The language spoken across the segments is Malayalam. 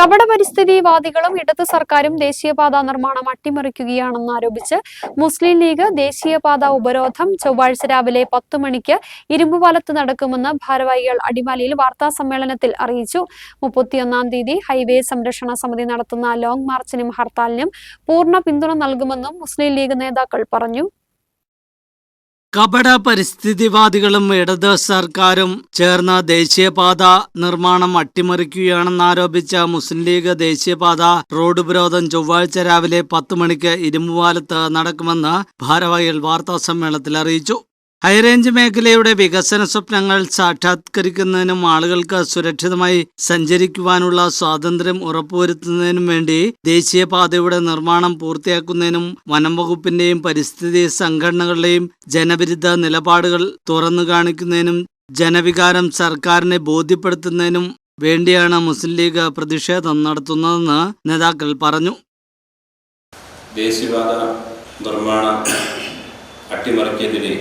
കപട പരിസ്ഥിതിവാദികളും ഇടത് സർക്കാരും ദേശീയപാത നിർമ്മാണം അട്ടിമറിക്കുകയാണെന്ന് ആരോപിച്ച് മുസ്ലിം ലീഗ് ദേശീയപാത ഉപരോധം ചൊവ്വാഴ്ച രാവിലെ പത്ത് മണിക്ക് ഇരുമ്പുപാലത്ത് നടക്കുമെന്ന് ഭാരവാഹികൾ അടിമാലിയിൽ വാർത്താ സമ്മേളനത്തിൽ അറിയിച്ചു. മുപ്പത്തിയൊന്നാം തീയതി ഹൈവേ സംരക്ഷണ സമിതി നടത്തുന്ന ലോങ് മാർച്ചിനും ഹർത്താലിനും പൂർണ പിന്തുണ നൽകുമെന്നും മുസ്ലിം ലീഗ് നേതാക്കൾ പറഞ്ഞു. കപട പരിസ്ഥിതിവാദികളും ഇടത് സർക്കാരും ചേർന്ന് ദേശീയപാത നിർമ്മാണം അട്ടിമറിക്കുകയാണെന്നാരോപിച്ച മുസ്ലിം ലീഗ് ദേശീയപാത റോഡ് ഉപരോധം ചൊവ്വാഴ്ച രാവിലെ പത്ത് മണിക്ക് ഇരുമ്പുപാലത്ത് നടക്കുമെന്ന് ഭാരവാഹികൾ വാർത്താ സമ്മേളനത്തിൽ അറിയിച്ചു. ഹൈറേഞ്ച് മേഖലയുടെ വികസന സ്വപ്നങ്ങൾ സാക്ഷാത്കരിക്കുന്നതിനും ആളുകൾക്ക് സുരക്ഷിതമായി സഞ്ചരിക്കുവാനുള്ള സ്വാതന്ത്ര്യം ഉറപ്പുവരുത്തുന്നതിനും വേണ്ടി ദേശീയപാതയുടെ നിർമ്മാണം പൂർത്തിയാക്കുന്നതിനും വനം വകുപ്പിന്റെയും പരിസ്ഥിതി സംഘടനകളുടെയും ജനവിരുദ്ധ നിലപാടുകൾ തുറന്നു കാണിക്കുന്നതിനും ജനവികാരം സർക്കാരിനെ ബോധ്യപ്പെടുത്തുന്നതിനും വേണ്ടിയാണ് മുസ്ലിം ലീഗ് പ്രതിഷേധം നടത്തുന്നതെന്ന് നേതാക്കൾ പറഞ്ഞു. ദേശീയപാത നിർമ്മാണം അട്ടിമറിക്കെതിരെ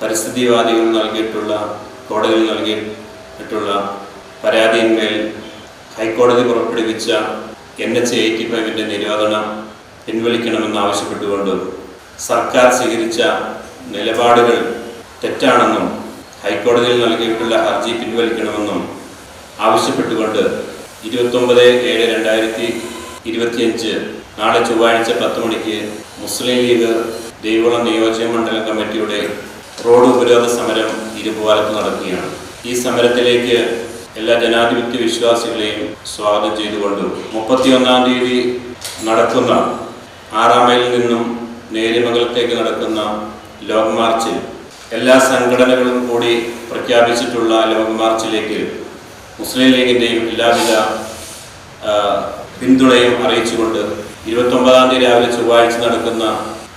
പരിസ്ഥിതിവാദികൾ നൽകിയിട്ടുള്ള കോടതിയിൽ നൽകിയിട്ടുള്ള പരാതിയിന്മേൽ ഹൈക്കോടതി പുറപ്പെടുവിച്ച എൻ എച്ച് എയ്റ്റി ഫൈവിന്റെ നിരോധനം പിൻവലിക്കണമെന്നാവശ്യപ്പെട്ടുകൊണ്ട് സർക്കാർ സ്വീകരിച്ച നിലപാടുകൾ തെറ്റാണെന്നും ഹൈക്കോടതിയിൽ നൽകിയിട്ടുള്ള ഹർജി പിൻവലിക്കണമെന്നും ആവശ്യപ്പെട്ടുകൊണ്ട് ഇരുപത്തൊമ്പത് ഏഴ് രണ്ടായിരത്തി ഇരുപത്തിയഞ്ച് നാളെ ചൊവ്വാഴ്ച പത്ത് മണിക്ക് മുസ്ലിം ലീഗ് ദേവികുളം നിയോജക മണ്ഡലം കമ്മിറ്റിയുടെ റോഡ് ഉപരോധ സമരം ഇരുമ്പുപാലത്ത് നടക്കുകയാണ്. ഈ സമരത്തിലേക്ക് എല്ലാ ജനാധിപത്യ വിശ്വാസികളെയും സ്വാഗതം ചെയ്തുകൊണ്ട് മുപ്പത്തിയൊന്നാം തീയതി നടക്കുന്ന ആറാം മൈലിൽ നിന്നും നേര്യമംഗലത്തേക്ക് നടക്കുന്ന ലോങ് മാർച്ചിൽ എല്ലാ സംഘടനകളും കൂടി പ്രഖ്യാപിച്ചിട്ടുള്ള ലോങ് മാർച്ചിലേക്ക് മുസ്ലിം ലീഗിന്റെയും എല്ലാവിധ പിന്തുണയും അറിയിച്ചുകൊണ്ട് ഇരുപത്തൊമ്പതാം തീയതി രാവിലെ ചൊവ്വാഴ്ച നടക്കുന്ന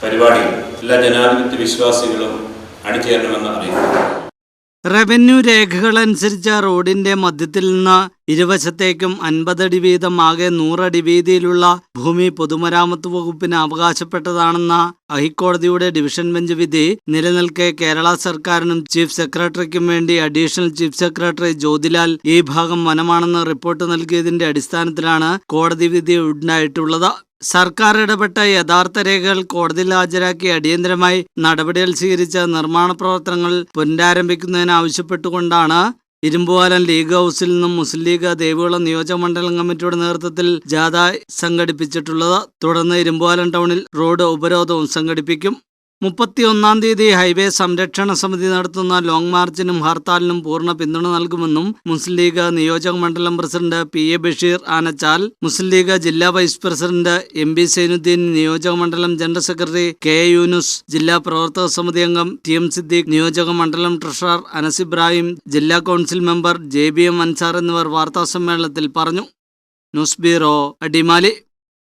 പരിപാടിയിൽ എല്ലാ ജനാധിപത്യ വിശ്വാസികളും അണിചേരണമെന്ന് അറിയിക്കുന്നു. റവന്യൂ രേഖകളനുസരിച്ച് റോഡിന്റെ മധ്യത്തിൽ നിന്ന് ഇരുവശത്തേക്കും അൻപതടി വീതം ആകെ നൂറടി വീതിയിലുള്ള ഭൂമി പൊതുമരാമത്ത് വകുപ്പിന് അവകാശപ്പെട്ടതാണെന്ന ഹൈക്കോടതിയുടെ ഡിവിഷൻ ബെഞ്ച് വിധി നിലനിൽക്കെ കേരള സർക്കാരിനും ചീഫ് സെക്രട്ടറിക്കും വേണ്ടി അഡീഷണൽ ചീഫ് സെക്രട്ടറി ജ്യോതിലാൽ ഈ ഭാഗം വനമാണെന്ന് റിപ്പോർട്ട് നൽകിയതിന്റെ അടിസ്ഥാനത്തിലാണ് കോടതി വിധി ഉണ്ടായിട്ടുള്ളത്. സർക്കാർ ഇടപെട്ട യഥാർത്ഥ രേഖകൾ കോടതിയിൽ ഹാജരാക്കി അടിയന്തരമായി നടപടികൾ സ്വീകരിച്ച നിർമ്മാണ പ്രവർത്തനങ്ങൾ പുനരാരംഭിക്കുന്നതിന് ആവശ്യപ്പെട്ടുകൊണ്ടാണ് ഇരുമ്പുവാലം ലീഗ് ഹൗസിൽ നിന്നും മുസ്ലിം ലീഗ് ദേവികുളം നിയോജകമണ്ഡലം കമ്മിറ്റിയുടെ നേതൃത്വത്തിൽ ജാഥ സംഘടിപ്പിച്ചിട്ടുള്ളത്. തുടർന്ന് ഇരുമ്പുവാലം ടൗണിൽ റോഡ് ഉപരോധവും സംഘടിപ്പിക്കും. മുപ്പത്തിയൊന്നാം തീയതി ഹൈവേ സംരക്ഷണ സമിതി നടത്തുന്ന ലോങ് മാർച്ചിനും ഹർത്താലിനും പൂർണ പിന്തുണ നൽകുമെന്നും മുസ്ലിം ലീഗ് നിയോജക മണ്ഡലം president P A Basheer Anachal Muslim League ജില്ലാ vice president M B Zainudheen നിയോജക മണ്ഡലം ജനറൽ സെക്രട്ടറി കെ യൂനുസ് ജില്ലാ പ്രവർത്തക സമിതി അംഗം ടി എം സിദ്ദീഖ് നിയോജക മണ്ഡലം ട്രഷറർ അനസ് ഇബ്രാഹിം ജില്ലാ council member J B M Ansar എന്നിവർ വാർത്താസമ്മേളനത്തിൽ പറഞ്ഞു. News bureau Adimali.